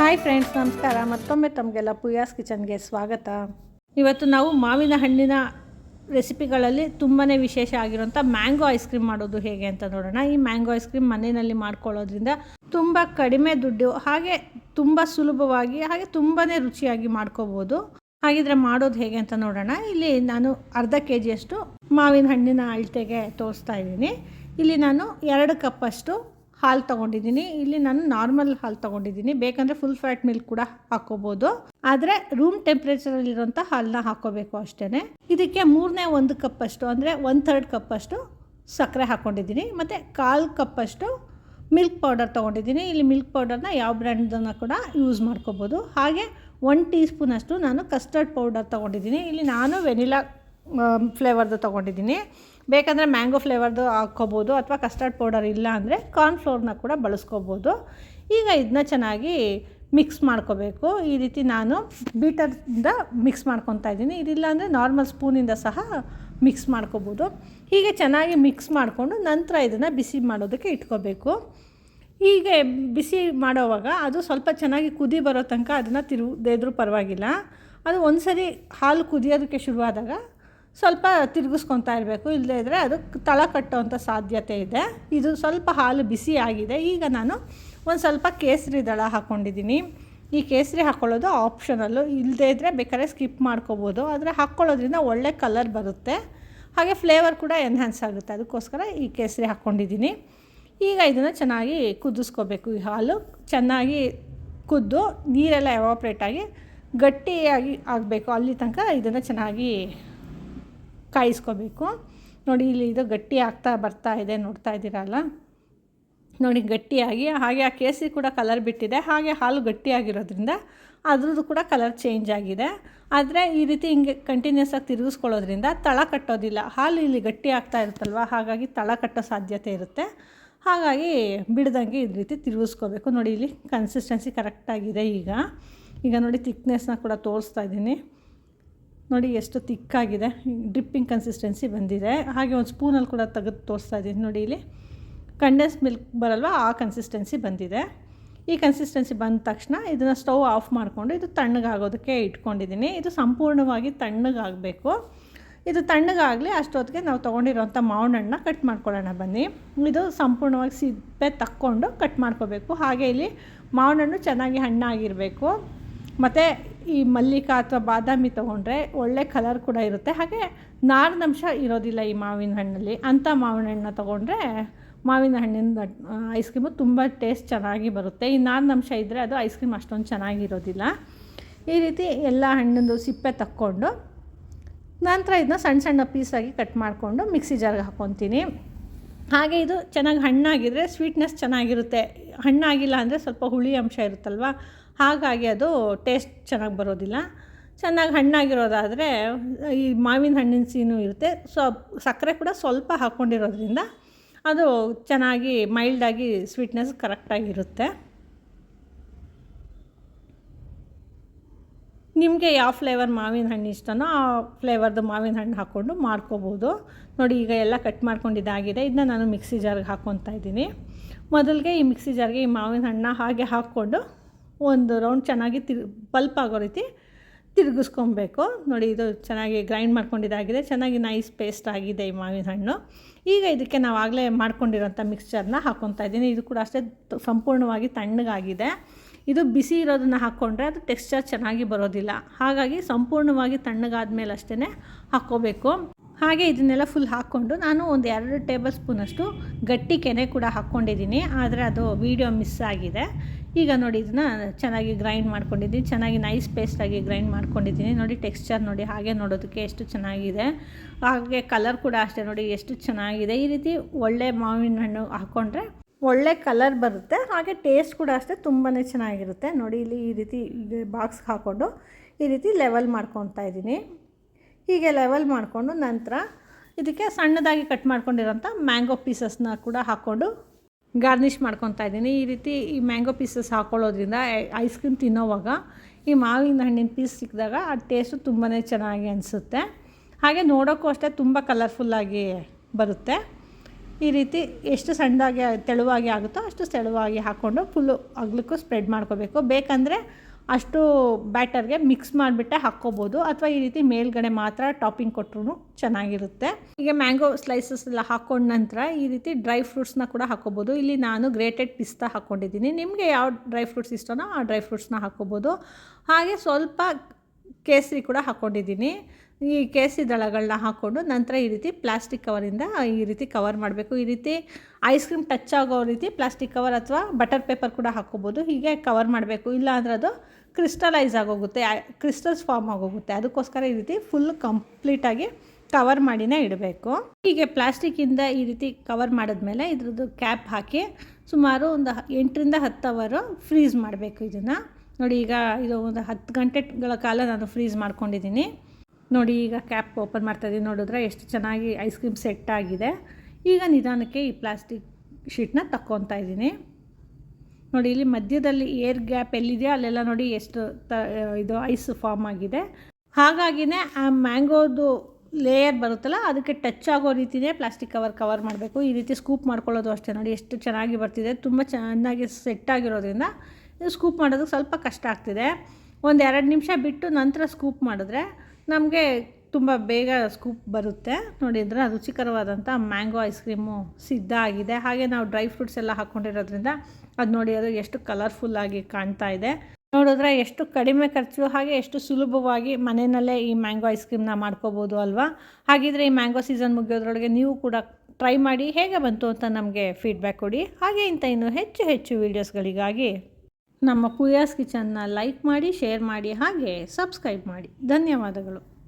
Hi friends, ನಮಸ್ಕಾರ. ಮತ್ತೊಮ್ಮೆ ತಮಗೆಲ್ಲ ಪುಯಾಸ್ ಕಿಚನ್ಗೆ ಸ್ವಾಗತ. ಇವತ್ತು ನಾವು ಮಾವಿನ ಹಣ್ಣಿನ ರೆಸಿಪಿಗಳಲ್ಲಿ ತುಂಬಾ ವಿಶೇಷ ಆಗಿರುವಂಥ ಮ್ಯಾಂಗೋ ಐಸ್ ಕ್ರೀಮ್ ಮಾಡೋದು ಹೇಗೆ ಅಂತ ನೋಡೋಣ. ಈ ಮ್ಯಾಂಗೋ ಐಸ್ ಕ್ರೀಮ್ ಮನೆಯಲ್ಲಿ ಮಾಡ್ಕೊಳ್ಳೋದ್ರಿಂದ ತುಂಬ ಕಡಿಮೆ ದುಡ್ಡು, ಹಾಗೆ ತುಂಬ ಸುಲಭವಾಗಿ, ಹಾಗೆ ತುಂಬಾ ರುಚಿಯಾಗಿ ಮಾಡ್ಕೋಬೋದು. ಹಾಗಿದ್ರೆ ಮಾಡೋದು ಹೇಗೆ ಅಂತ ನೋಡೋಣ. ಇಲ್ಲಿ ನಾನು ಅರ್ಧ ಕೆ ಜಿಯಷ್ಟು ಮಾವಿನ ಹಣ್ಣಿನ ಅಳತೆಗೆ ತೋರಿಸ್ತಾ ಇದ್ದೀನಿ. ಇಲ್ಲಿ ನಾನು ಎರಡು ಕಪ್ಪಷ್ಟು ಹಾಲು ತೊಗೊಂಡಿದ್ದೀನಿ. ಇಲ್ಲಿ ನಾನು ನಾರ್ಮಲ್ ಹಾಲು ತೊಗೊಂಡಿದ್ದೀನಿ. ಬೇಕಂದರೆ ಫುಲ್ ಫ್ಯಾಟ್ ಮಿಲ್ಕ್ ಕೂಡ ಹಾಕೋಬೋದು. ಆದರೆ ರೂಮ್ ಟೆಂಪ್ರೇಚರಲ್ಲಿರೋಂಥ ಹಾಲನ್ನ ಹಾಕೋಬೇಕು ಅಷ್ಟೇ ಇದಕ್ಕೆ ಮೂರನೇ ಒಂದು ಕಪ್ಪಷ್ಟು ಅಂದರೆ ಒನ್ ಥರ್ಡ್ ಕಪ್ಪಷ್ಟು ಸಕ್ಕರೆ ಹಾಕ್ಕೊಂಡಿದ್ದೀನಿ ಮತ್ತು ಕಾಲು ಕಪ್ಪಷ್ಟು ಮಿಲ್ಕ್ ಪೌಡರ್ ತೊಗೊಂಡಿದ್ದೀನಿ. ಇಲ್ಲಿ ಮಿಲ್ಕ್ ಪೌಡರ್ನ ಯಾವ ಬ್ರ್ಯಾಂಡ್ದನ್ನು ಕೂಡ ಯೂಸ್ ಮಾಡ್ಕೋಬೋದು. ಹಾಗೆ ಒನ್ ಟೀ ಸ್ಪೂನಷ್ಟು ನಾನು ಕಸ್ಟರ್ಡ್ ಪೌಡರ್ ತೊಗೊಂಡಿದ್ದೀನಿ. ಇಲ್ಲಿ ನಾನು ವೆನಿಲಾ ಫ್ಲೇವರ್ದು ತೊಗೊಂಡಿದ್ದೀನಿ. ಬೇಕಂದರೆ ಮ್ಯಾಂಗೋ ಫ್ಲೇವರ್ದು ಹಾಕ್ಕೋಬೋದು ಅಥವಾ ಕಸ್ಟರ್ಡ್ ಪೌಡರ್ ಇಲ್ಲ ಅಂದರೆ ಕಾರ್ನ್ಫ್ಲೋರ್ನ ಕೂಡ ಬಳಸ್ಕೋಬೋದು. ಈಗ ಇದನ್ನ ಚೆನ್ನಾಗಿ ಮಿಕ್ಸ್ ಮಾಡ್ಕೋಬೇಕು. ಈ ರೀತಿ ನಾನು ಬೀಟರಿಂದ ಮಿಕ್ಸ್ ಮಾಡ್ಕೊತಾ ಇದ್ದೀನಿ. ಇದಿಲ್ಲ ಅಂದರೆ ನಾರ್ಮಲ್ ಸ್ಪೂನಿಂದ ಸಹ ಮಿಕ್ಸ್ ಮಾಡ್ಕೋಬೋದು. ಹೀಗೆ ಚೆನ್ನಾಗಿ ಮಿಕ್ಸ್ ಮಾಡಿಕೊಂಡು ನಂತರ ಇದನ್ನು ಬಿಸಿ ಮಾಡೋದಕ್ಕೆ ಇಟ್ಕೋಬೇಕು. ಹೀಗೆ ಬಿಸಿ ಮಾಡೋವಾಗ ಅದು ಸ್ವಲ್ಪ ಚೆನ್ನಾಗಿ ಕುದಿ ಬರೋ ತನಕ ಅದನ್ನು ತಿರು ಪರವಾಗಿಲ್ಲ. ಅದು ಒಂದು ಸರಿ ಹಾಲು ಕುದಿಯೋದಕ್ಕೆ ಶುರುವಾದಾಗ ಸ್ವಲ್ಪ ತಿರುಗಿಸ್ಕೊತಾ ಇರಬೇಕು. ಇಲ್ಲದೇ ಇದ್ದರೆ ಅದು ತಳ ಕಟ್ಟುವಂಥ ಸಾಧ್ಯತೆ ಇದೆ. ಇದು ಸ್ವಲ್ಪ ಹಾಲು ಬಿಸಿ ಆಗಿದೆ. ಈಗ ನಾನು ಒಂದು ಸ್ವಲ್ಪ ಕೇಸರಿ ದಳ ಹಾಕ್ಕೊಂಡಿದ್ದೀನಿ ಈ ಕೇಸರಿ ಹಾಕ್ಕೊಳ್ಳೋದು ಆಪ್ಷನಲ್ಲು ಇಲ್ಲದೇ ಇದ್ದರೆ ಬೇಕಾದ್ರೆ ಸ್ಕಿಪ್ ಮಾಡ್ಕೋಬೋದು. ಆದರೆ ಹಾಕ್ಕೊಳ್ಳೋದ್ರಿಂದ ಒಳ್ಳೆ ಕಲರ್ ಬರುತ್ತೆ. ಹಾಗೆ ಫ್ಲೇವರ್ ಕೂಡ ಎನ್ಹ್ಯಾನ್ಸ್ ಆಗುತ್ತೆ. ಅದಕ್ಕೋಸ್ಕರ ಈ ಕೇಸರಿ ಹಾಕ್ಕೊಂಡಿದ್ದೀನಿ ಈಗ ಇದನ್ನು ಚೆನ್ನಾಗಿ ಕುದಿಸ್ಕೋಬೇಕು. ಈ ಹಾಲು ಚೆನ್ನಾಗಿ ಕುದ್ದು ನೀರೆಲ್ಲ ಎವಾಪ್ರೇಟ್ ಆಗಿ ಗಟ್ಟಿಯಾಗಿ ಆಗಬೇಕು. ಅಲ್ಲಿ ತನಕ ಇದನ್ನು ಚೆನ್ನಾಗಿ ಕಾಯಿಸ್ಕೋಬೇಕು. ನೋಡಿ, ಇಲ್ಲಿ ಇದು ಗಟ್ಟಿ ಆಗ್ತಾ ಬರ್ತಾ ಇದೆ, ನೋಡ್ತಾ ಇದ್ದೀರಲ್ಲ? ನೋಡಿ, ಗಟ್ಟಿಯಾಗಿ, ಹಾಗೆ ಆ ಕೇಸರಿ ಕೂಡ ಕಲರ್ ಬಿಟ್ಟಿದೆ. ಹಾಗೆ ಹಾಲು ಗಟ್ಟಿಯಾಗಿರೋದ್ರಿಂದ ಅದ್ರದ್ದು ಕೂಡ ಕಲರ್ ಚೇಂಜ್ ಆಗಿದೆ. ಆದರೆ ಈ ರೀತಿ ಹಿಂಗೆ ಕಂಟಿನ್ಯೂಸ್ ಆಗಿ ತಿರುಗಿಸ್ಕೊಳ್ಳೋದ್ರಿಂದ ತಳ ಕಟ್ಟೋದಿಲ್ಲ. ಹಾಲು ಇಲ್ಲಿ ಗಟ್ಟಿ ಆಗ್ತಾ ಇರುತ್ತಲ್ವ? ಹಾಗಾಗಿ ತಳ ಕಟ್ಟೋ ಸಾಧ್ಯತೆ ಇರುತ್ತೆ. ಹಾಗಾಗಿ ಬಿಡ್ದಂಗೆ ಈ ರೀತಿ ತಿರುಗಿಸ್ಕೋಬೇಕು. ನೋಡಿ, ಇಲ್ಲಿ ಕನ್ಸಿಸ್ಟೆನ್ಸಿ ಕರೆಕ್ಟಾಗಿದೆ ಈಗ. ಈಗ ನೋಡಿ ಥಿಕ್ನೆಸ್ನ ಕೂಡ ತೋರಿಸ್ತಾ ಇದ್ದೀನಿ. ನೋಡಿ ಎಷ್ಟು ತಿಕ್ಕಾಗಿದೆ. ಡ್ರಿಪ್ಪಿಂಗ್ ಕನ್ಸಿಸ್ಟೆನ್ಸಿ ಬಂದಿದೆ. ಹಾಗೆ ಒಂದು ಸ್ಪೂನಲ್ಲಿ ಕೂಡ ತೆಗೆದು ತೋರಿಸ್ತಾ ಇದ್ದೀನಿ. ನೋಡಿ ಇಲ್ಲಿ ಕಂಡೆನ್ಸ್ ಮಿಲ್ಕ್ ಬರಲ್ವ? ಆ ಕನ್ಸಿಸ್ಟೆನ್ಸಿ ಬಂದಿದೆ. ಈ ಕನ್ಸಿಸ್ಟೆನ್ಸಿ ಬಂದ ತಕ್ಷಣ ಇದನ್ನು ಸ್ಟವ್ ಆಫ್ ಮಾಡಿಕೊಂಡು ಇದು ತಣ್ಣಗಾಗೋದಕ್ಕೆ ಇಟ್ಕೊಂಡಿದ್ದೀನಿ. ಇದು ಸಂಪೂರ್ಣವಾಗಿ ತಣ್ಣಗಾಗಬೇಕು. ಇದು ತಣ್ಣಗಾಗಲಿ ಅಷ್ಟೊತ್ತಿಗೆ ನಾವು ತೊಗೊಂಡಿರೋಂಥ ಮಾವಿನ ಹಣ್ಣನ್ನ ಕಟ್ ಮಾಡ್ಕೊಳ್ಳೋಣ ಬನ್ನಿ. ಇದು ಸಂಪೂರ್ಣವಾಗಿ ಸಿಪ್ಪೆ ತಕ್ಕೊಂಡು ಕಟ್ ಮಾಡ್ಕೋಬೇಕು. ಹಾಗೆ ಇಲ್ಲಿ ಮಾವಿನ ಹಣ್ಣು ಚೆನ್ನಾಗಿ ಹಣ್ಣಾಗಿರಬೇಕು. ಮತ್ತು ಈ ಮಲ್ಲಿಕ ಅಥವಾ ಬಾದಾಮಿ ತೊಗೊಂಡ್ರೆ ಒಳ್ಳೆ ಕಲರ್ ಕೂಡ ಇರುತ್ತೆ. ಹಾಗೆ ನಾರಿನಂಶ ಇರೋದಿಲ್ಲ ಈ ಮಾವಿನ ಹಣ್ಣಲ್ಲಿ. ಅಂಥ ಮಾವಿನ ಹಣ್ಣನ್ನ ತೊಗೊಂಡ್ರೆ ಮಾವಿನ ಹಣ್ಣಿನ ಐಸ್ ಕ್ರೀಮು ತುಂಬ ಟೇಸ್ಟ್ ಚೆನ್ನಾಗಿ ಬರುತ್ತೆ. ಈ ನಾರಿನಂಶ ಇದ್ದರೆ ಅದು ಐಸ್ ಕ್ರೀಮ್ ಅಷ್ಟೊಂದು ಚೆನ್ನಾಗಿರೋದಿಲ್ಲ ಈ ರೀತಿ ಎಲ್ಲ ಹಣ್ಣಿಂದು ಸಿಪ್ಪೆ ತಕ್ಕೊಂಡು ನಂತರ ಇದನ್ನ ಸಣ್ಣ ಸಣ್ಣ ಪೀಸಾಗಿ ಕಟ್ ಮಾಡಿಕೊಂಡು ಮಿಕ್ಸಿ ಜಾರ್ಗೆ ಹಾಕ್ಕೊತೀನಿ ಹಾಗೆ ಇದು ಚೆನ್ನಾಗಿ ಹಣ್ಣಾಗಿದ್ದರೆ ಸ್ವೀಟ್ನೆಸ್ ಚೆನ್ನಾಗಿರುತ್ತೆ. ಹಣ್ಣಾಗಿಲ್ಲ ಅಂದರೆ ಸ್ವಲ್ಪ ಹುಳಿ ಅಂಶ ಇರುತ್ತಲ್ವ? ಹಾಗಾಗಿ ಅದು ಟೇಸ್ಟ್ ಚೆನ್ನಾಗಿ ಬರೋದಿಲ್ಲ. ಚೆನ್ನಾಗಿ ಹಣ್ಣಾಗಿರೋದಾದರೆ ಈ ಮಾವಿನ ಹಣ್ಣಿನ ಸೀನು ಇರುತ್ತೆ. ಸೊ ಸಕ್ಕರೆ ಕೂಡ ಸ್ವಲ್ಪ ಹಾಕ್ಕೊಂಡಿರೋದ್ರಿಂದ ಅದು ಚೆನ್ನಾಗಿ ಮೈಲ್ಡಾಗಿ ಸ್ವೀಟ್ನೆಸ್ ಕರೆಕ್ಟಾಗಿರುತ್ತೆ ನಿಮಗೆ ಯಾವ ಫ್ಲೇವರ್ ಮಾವಿನ ಹಣ್ಣು ಇಷ್ಟನೋ ಆ ಫ್ಲೇವರ್ದು ಮಾವಿನ ಹಣ್ಣು ಹಾಕ್ಕೊಂಡು ಮಾಡ್ಕೋಬೋದು. ನೋಡಿ, ಈಗ ಎಲ್ಲ ಕಟ್ ಮಾಡ್ಕೊಂಡಿದ್ದಾಗಿದೆ. ಇದನ್ನ ನಾನು ಮಿಕ್ಸಿ ಜಾರ್ಗೆ ಹಾಕ್ಕೊತಾ ಇದ್ದೀನಿ. ಮೊದಲಿಗೆ ಈ ಮಿಕ್ಸಿ ಜಾರ್ಗೆ ಈ ಮಾವಿನ ಹಣ್ಣನ್ನ ಹಾಗೆ ಹಾಕ್ಕೊಂಡು ಒಂದು ರೌಂಡ್ ಚೆನ್ನಾಗಿ ತಿರ್ ಪಲ್ಪ್ ಆಗೋ ರೀತಿ ತಿರುಗಿಸ್ಕೊಬೇಕು. ನೋಡಿ, ಇದು ಚೆನ್ನಾಗಿ ಗ್ರೈಂಡ್ ಮಾಡ್ಕೊಂಡಿದ್ದಾಗಿದೆ. ಚೆನ್ನಾಗಿ ನೈಸ್ ಪೇಸ್ಟ್ ಆಗಿದೆ ಈ ಮಾವಿನ ಹಣ್ಣು. ಈಗ ಇದಕ್ಕೆ ನಾವು ಆಗಲೇ ಮಾಡ್ಕೊಂಡಿರೋಂಥ ಮಿಕ್ಸ್ಚರ್ನ ಹಾಕ್ಕೊತಾ ಇದ್ದೀನಿ. ಇದು ಕೂಡ ಅಷ್ಟೇ ಸಂಪೂರ್ಣವಾಗಿ ತಣ್ಣಗಾಗಿದೆ. ಇದು ಬಿಸಿ ಇರೋದನ್ನು ಹಾಕ್ಕೊಂಡ್ರೆ ಅದು ಟೆಕ್ಸ್ಚರ್ ಚೆನ್ನಾಗಿ ಬರೋದಿಲ್ಲ. ಹಾಗಾಗಿ ಸಂಪೂರ್ಣವಾಗಿ ತಣ್ಣಗಾದ ಮೇಲೆ ಅಷ್ಟೇ ಹಾಕ್ಕೋಬೇಕು. ಹಾಗೆ ಇದನ್ನೆಲ್ಲ ಫುಲ್ ಹಾಕ್ಕೊಂಡು ನಾನು ಒಂದು ಎರಡು ಟೇಬಲ್ ಸ್ಪೂನಷ್ಟು ಗಟ್ಟಿ ಕೆನೆ ಕೂಡ ಹಾಕ್ಕೊಂಡಿದ್ದೀನಿ. ಆದರೆ ಅದು ವೀಡಿಯೋ ಮಿಸ್ ಆಗಿದೆ. ಈಗ ನೋಡಿ ಇದನ್ನ ಚೆನ್ನಾಗಿ ಗ್ರೈಂಡ್ ಮಾಡ್ಕೊಂಡಿದ್ದೀನಿ. ಚೆನ್ನಾಗಿ ನೈಸ್ ಪೇಸ್ಟಾಗಿ ಗ್ರೈಂಡ್ ಮಾಡ್ಕೊಂಡಿದ್ದೀನಿ. ನೋಡಿ ಟೆಕ್ಸ್ಚರ್ ನೋಡಿ ಹಾಗೆ ನೋಡೋದಕ್ಕೆ ಎಷ್ಟು ಚೆನ್ನಾಗಿದೆ. ಹಾಗೆ ಕಲರ್ ಕೂಡ ಅಷ್ಟೇ ನೋಡಿ ಎಷ್ಟು ಚೆನ್ನಾಗಿದೆ. ಈ ರೀತಿ ಒಳ್ಳೆ ಮಾವಿನ ಹಣ್ಣು ಹಾಕ್ಕೊಂಡ್ರೆ ಒಳ್ಳೆ ಕಲರ್ ಬರುತ್ತೆ. ಹಾಗೆ ಟೇಸ್ಟ್ ಕೂಡ ಅಷ್ಟೇ ತುಂಬಾ ಚೆನ್ನಾಗಿರುತ್ತೆ. ನೋಡಿ ಇಲ್ಲಿ ಈ ರೀತಿ ಬಾಕ್ಸ್ಗೆ ಹಾಕ್ಕೊಂಡು ಈ ರೀತಿ ಲೆವೆಲ್ ಮಾಡ್ಕೊತಾ ಇದ್ದೀನಿ. ಹೀಗೆ ಲೆವೆಲ್ ಮಾಡಿಕೊಂಡು ನಂತರ ಇದಕ್ಕೆ ಸಣ್ಣದಾಗಿ ಕಟ್ ಮಾಡ್ಕೊಂಡಿರೋಂಥ ಮ್ಯಾಂಗೋ ಪೀಸಸ್ನ ಕೂಡ ಹಾಕ್ಕೊಂಡು ಗಾರ್ನಿಷ್ ಮಾಡ್ಕೊತಾ ಇದ್ದೀನಿ. ಈ ರೀತಿ ಈ ಮ್ಯಾಂಗೋ ಪೀಸಸ್ ಹಾಕ್ಕೊಳ್ಳೋದ್ರಿಂದ ಐಸ್ ಕ್ರೀಮ್ ತಿನ್ನೋವಾಗ ಈ ಮಾವಿನ ಹಣ್ಣಿನ ಪೀಸ್ ಸಿಕ್ಕಿದಾಗ ಆ ಟೇಸ್ಟು ತುಂಬಾ ಚೆನ್ನಾಗಿ ಅನಿಸುತ್ತೆ. ಹಾಗೆ ನೋಡೋಕ್ಕೂ ಅಷ್ಟೇ ತುಂಬ ಕಲರ್ಫುಲ್ಲಾಗಿ ಬರುತ್ತೆ. ಈ ರೀತಿ ಎಷ್ಟು ಸಣ್ಣದಾಗಿ, ತೆಳುವಾಗಿ ಆಗುತ್ತೋ ಅಷ್ಟು ತೆಳುವಾಗಿ ಹಾಕ್ಕೊಂಡು ಫುಲ್ಲು ಅಗ್ಲಕ್ಕೂ ಸ್ಪ್ರೆಡ್ ಮಾಡ್ಕೋಬೇಕು. ಬೇಕಂದರೆ ಅಷ್ಟು ಬ್ಯಾಟರ್ಗೆ ಮಿಕ್ಸ್ ಮಾಡಿಬಿಟ್ಟೆ ಹಾಕ್ಕೋಬೋದು. ಅಥವಾ ಈ ರೀತಿ ಮೇಲ್ಗಡೆ ಮಾತ್ರ ಟಾಪಿಂಗ್ ಕೊಟ್ಟರು ಚೆನ್ನಾಗಿರುತ್ತೆ. ಈಗ ಮ್ಯಾಂಗೋ ಸ್ಲೈಸಸ್ ಎಲ್ಲ ಹಾಕ್ಕೊಂಡ ನಂತರ ಈ ರೀತಿ ಡ್ರೈ ಫ್ರೂಟ್ಸ್ನ ಕೂಡ ಹಾಕ್ಕೋಬೋದು. ಇಲ್ಲಿ ನಾನು ಗ್ರೇಟೆಡ್ ಪಿಸ್ತಾ ಹಾಕ್ಕೊಂಡಿದ್ದೀನಿ ನಿಮಗೆ ಯಾವ ಡ್ರೈ ಫ್ರೂಟ್ಸ್ ಇಷ್ಟನೋ ಆ ಡ್ರೈ ಫ್ರೂಟ್ಸ್ನ ಹಾಕ್ಕೋಬೋದು. ಹಾಗೆ ಸ್ವಲ್ಪ ಕೇಸರಿ ಕೂಡ ಹಾಕ್ಕೊಂಡಿದ್ದೀನಿ ಈ ಕೇಸರಿ ದಳಗಳನ್ನ ಹಾಕ್ಕೊಂಡು ನಂತರ ಈ ರೀತಿ ಪ್ಲಾಸ್ಟಿಕ್ ಕವರಿಂದ ಈ ರೀತಿ ಕವರ್ ಮಾಡಬೇಕು. ಈ ರೀತಿ ಐಸ್ ಕ್ರೀಮ್ ಟಚ್ ಆಗೋ ರೀತಿ ಪ್ಲಾಸ್ಟಿಕ್ ಕವರ್ ಅಥವಾ ಬಟರ್ ಪೇಪರ್ ಕೂಡ ಹಾಕ್ಕೋಬೋದು. ಹೀಗೆ ಕವರ್ ಮಾಡಬೇಕು. ಇಲ್ಲ ಅಂದರೆ ಅದು ಕ್ರಿಸ್ಟಲೈಸ್ ಆಗೋಗುತ್ತೆ. ಕ್ರಿಸ್ಟಲ್ಸ್ ಫಾರ್ಮ್ ಆಗೋಗುತ್ತೆ. ಅದಕ್ಕೋಸ್ಕರ ಈ ರೀತಿ ಫುಲ್ ಕಂಪ್ಲೀಟಾಗಿ ಕವರ್ ಮಾಡಿನೇ ಇಡಬೇಕು. ಹೀಗೆ ಪ್ಲಾಸ್ಟಿಕ್ಕಿಂದ ಈ ರೀತಿ ಕವರ್ ಮಾಡಿದ್ಮೇಲೆ ಇದ್ರದ್ದು ಕ್ಯಾಪ್ ಹಾಕಿ ಸುಮಾರು ಒಂದು ಎಂಟರಿಂದ ಹತ್ತು ಅವರು ಫ್ರೀಸ್ ಮಾಡಬೇಕು ಇದನ್ನು. ನೋಡಿ ಈಗ ಇದು ಒಂದು ಹತ್ತು ಗಂಟೆಗಳ ಕಾಲ ನಾನು ಫ್ರೀಸ್ ಮಾಡ್ಕೊಂಡಿದ್ದೀನಿ. ನೋಡಿ ಈಗ ಕ್ಯಾಪ್ ಓಪನ್ ಮಾಡ್ತಾಯಿದ್ದೀನಿ ನೋಡಿದ್ರೆ ಎಷ್ಟು ಚೆನ್ನಾಗಿ ಐಸ್ ಕ್ರೀಮ್ ಸೆಟ್ ಆಗಿದೆ. ಈಗ ನಿಧಾನಕ್ಕೆ ಈ ಪ್ಲಾಸ್ಟಿಕ್ ಶೀಟ್ನ ತಕ್ಕೊತಾ ಇದ್ದೀನಿ ನೋಡಿ, ಇಲ್ಲಿ ಮಧ್ಯದಲ್ಲಿ ಏರ್ ಗ್ಯಾಪ್ ಎಲ್ಲಿದೆಯೋ ಅಲ್ಲೆಲ್ಲ ನೋಡಿ ಎಷ್ಟು ತ, ಇದು ಐಸ್ ಫಾರ್ಮ್ ಆಗಿದೆ. ಹಾಗಾಗಿನೇ ಆ ಮ್ಯಾಂಗೋದು ಲೇಯರ್ ಬರುತ್ತಲ್ಲ, ಅದಕ್ಕೆ ಟಚ್ ಆಗೋ ರೀತಿಯೇ ಪ್ಲಾಸ್ಟಿಕ್ ಕವರ್ ಕವರ್ ಮಾಡಬೇಕು. ಈ ರೀತಿ ಸ್ಕೂಪ್ ಮಾಡ್ಕೊಳ್ಳೋದು ಅಷ್ಟೇ. ನೋಡಿ, ಎಷ್ಟು ಚೆನ್ನಾಗಿ ಬರ್ತಿದೆ. ತುಂಬ ಚೆನ್ನಾಗಿ ಸೆಟ್ ಆಗಿರೋದ್ರಿಂದ ಸ್ಕೂಪ್ ಮಾಡೋದಕ್ಕೆ ಸ್ವಲ್ಪ ಕಷ್ಟ ಆಗ್ತಿದೆ. ಒಂದು ಎರಡು ನಿಮಿಷ ಬಿಟ್ಟು ನಂತರ ಸ್ಕೂಪ್ ಮಾಡಿದ್ರೆ ನಮಗೆ ತುಂಬ ಬೇಗ ಸ್ಕೂಪ್ ಬರುತ್ತೆ. ನೋಡಿದರೆ ರುಚಿಕರವಾದಂಥ ಮ್ಯಾಂಗೋ ಐಸ್ ಕ್ರೀಮು ಸಿದ್ಧ ಆಗಿದೆ. ಹಾಗೆ ನಾವು ಡ್ರೈ ಫ್ರೂಟ್ಸ್ ಎಲ್ಲ ಹಾಕ್ಕೊಂಡಿರೋದ್ರಿಂದ ಅದು ನೋಡಿ, ಅದು ಎಷ್ಟು ಕಲರ್ಫುಲ್ಲಾಗಿ ಕಾಣ್ತಾ ಇದೆ. ನೋಡಿದ್ರೆ ಎಷ್ಟು ಕಡಿಮೆ ಖರ್ಚು, ಹಾಗೆ ಎಷ್ಟು ಸುಲಭವಾಗಿ ಮನೆಯಲ್ಲೇ ಈ ಮ್ಯಾಂಗೋ ಐಸ್ ಕ್ರೀಮ್ನ ಮಾಡ್ಕೋಬೋದು ಅಲ್ವಾ? ಹಾಗಿದ್ರೆ ಈ ಮ್ಯಾಂಗೋ ಸೀಸನ್ ಮುಗಿಯೋದ್ರೊಳಗೆ ನೀವು ಕೂಡ ಟ್ರೈ ಮಾಡಿ, ಹೇಗೆ ಬಂತು ಅಂತ ನಮಗೆ ಫೀಡ್ಬ್ಯಾಕ್ ಕೊಡಿ. ಹಾಗೆ ಇಂಥ ಇನ್ನೂ ಹೆಚ್ಚು ಹೆಚ್ಚು ವೀಡಿಯೋಸ್ಗಳಿಗಾಗಿ ನಮ್ಮ ಪುಯಾಸ್ ಕಿಚನ್ನ ಲೈಕ್ ಮಾಡಿ ಶೇರ್ ಮಾಡಿ ಹಾಗೆ ಸಬ್ಸ್ಕ್ರೈಬ್ ಮಾಡಿ. ಧನ್ಯವಾದಗಳು.